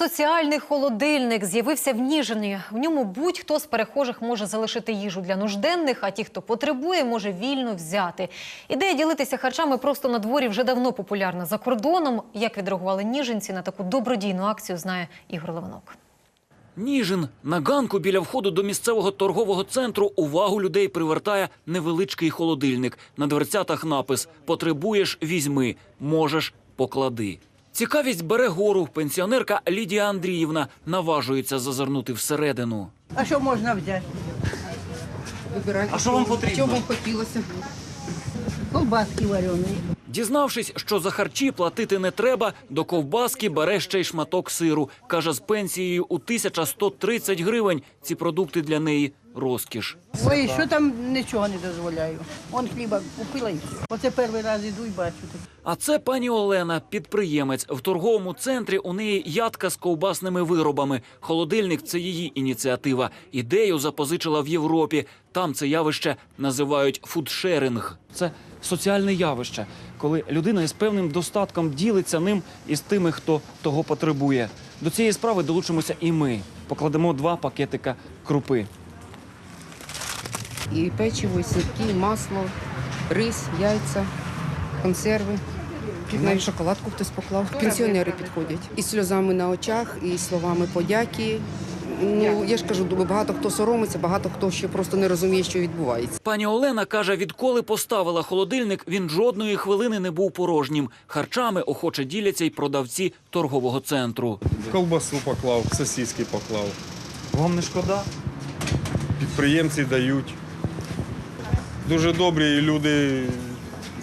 Соціальний холодильник з'явився в Ніжині. В ньому будь-хто з перехожих може залишити їжу для нужденних, а ті, хто потребує, може вільно взяти. Ідея ділитися харчами просто на дворі вже давно популярна за кордоном. Як відреагували ніжинці на таку добродійну акцію, знає Ігор Левинок. Ніжин на ганку біля входу до місцевого торгового центру увагу людей привертає невеличкий холодильник. На дверцятах напис Потребуєш візьми, можеш поклади. Цікавість бере гору. Пенсіонерка Лідія Андріївна наважується зазирнути всередину. А що можна взяти? Вибирайте. А що вам потрібно? Що вам хотілося? Колбаски варені. Дізнавшись, що за харчі платити не треба, до ковбаски бере ще й шматок сиру. Каже, з пенсією у 1130 гривень ці продукти для неї розкіш. Ой, що там нічого не дозволяю. Он хліба купила і все. Оце перший раз іду і бачу. А це пані Олена, підприємець. В торговому центрі у неї ядка з ковбасними виробами. Холодильник це її ініціатива. Ідею запозичила в Європі. Там це явище називають фудшеринг. Це соціальне явище, коли людина із певним достатком ділиться ним із тими, хто того потребує. До цієї справи долучимося і ми. Покладемо два пакетика крупи. І печиво, і сирки, і масло, рис, яйця, консерви. Навіть шоколадку хтось поклав. Пенсіонери підходять. І сльозами на очах, і словами подяки. Ну, я ж кажу, багато хто соромиться, багато хто ще просто не розуміє, що відбувається. Пані Олена каже, відколи поставила холодильник, він жодної хвилини не був порожнім. Харчами охоче діляться й продавці торгового центру. Ковбасу поклав, сосиски поклав. Вам не шкода? Підприємці дають. Дуже добрі і люди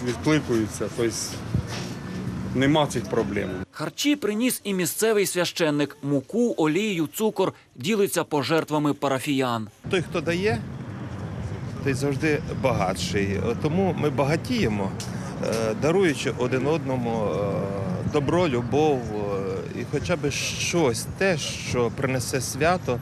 відкликуються. Тобто нема цих проблем. Харчі приніс і місцевий священник. Муку, олію, цукор ділиться пожертвами парафіян. Той, хто дає, той завжди багатший. Тому ми багатіємо, е, даруючи один одному е, добро, любов е, і хоча б щось, те, що принесе свято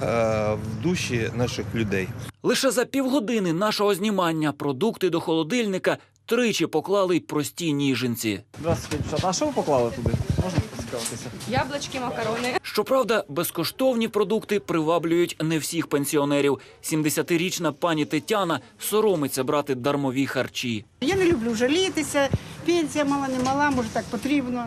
в душі наших людей. Лише за півгодини нашого знімання продукти до холодильника тричі поклали й прості ніженці. Здравствуйте, дівчата. А що ви поклали туди? Можна поцікавитися? Яблочки, макарони. Щоправда, безкоштовні продукти приваблюють не всіх пенсіонерів. 70-річна пані Тетяна соромиться брати дармові харчі. Я не люблю жалітися. Пенсія мала, не мала, може так потрібно.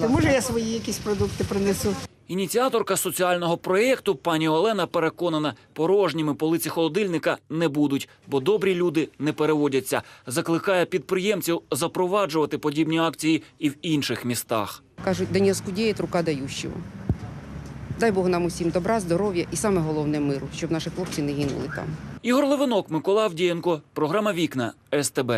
Ну, може я свої якісь продукти принесу. Ініціаторка соціального проєкту пані Олена переконана, порожніми полиці холодильника не будуть, бо добрі люди не переводяться. Закликає підприємців запроваджувати подібні акції і в інших містах. Кажуть, да не скудіє рука дающого. Дай Бог нам усім добра, здоров'я і саме головне миру, щоб наші хлопці не гинули там. Ігор Левинок, Микола Авдієнко, програма Вікна СТБ.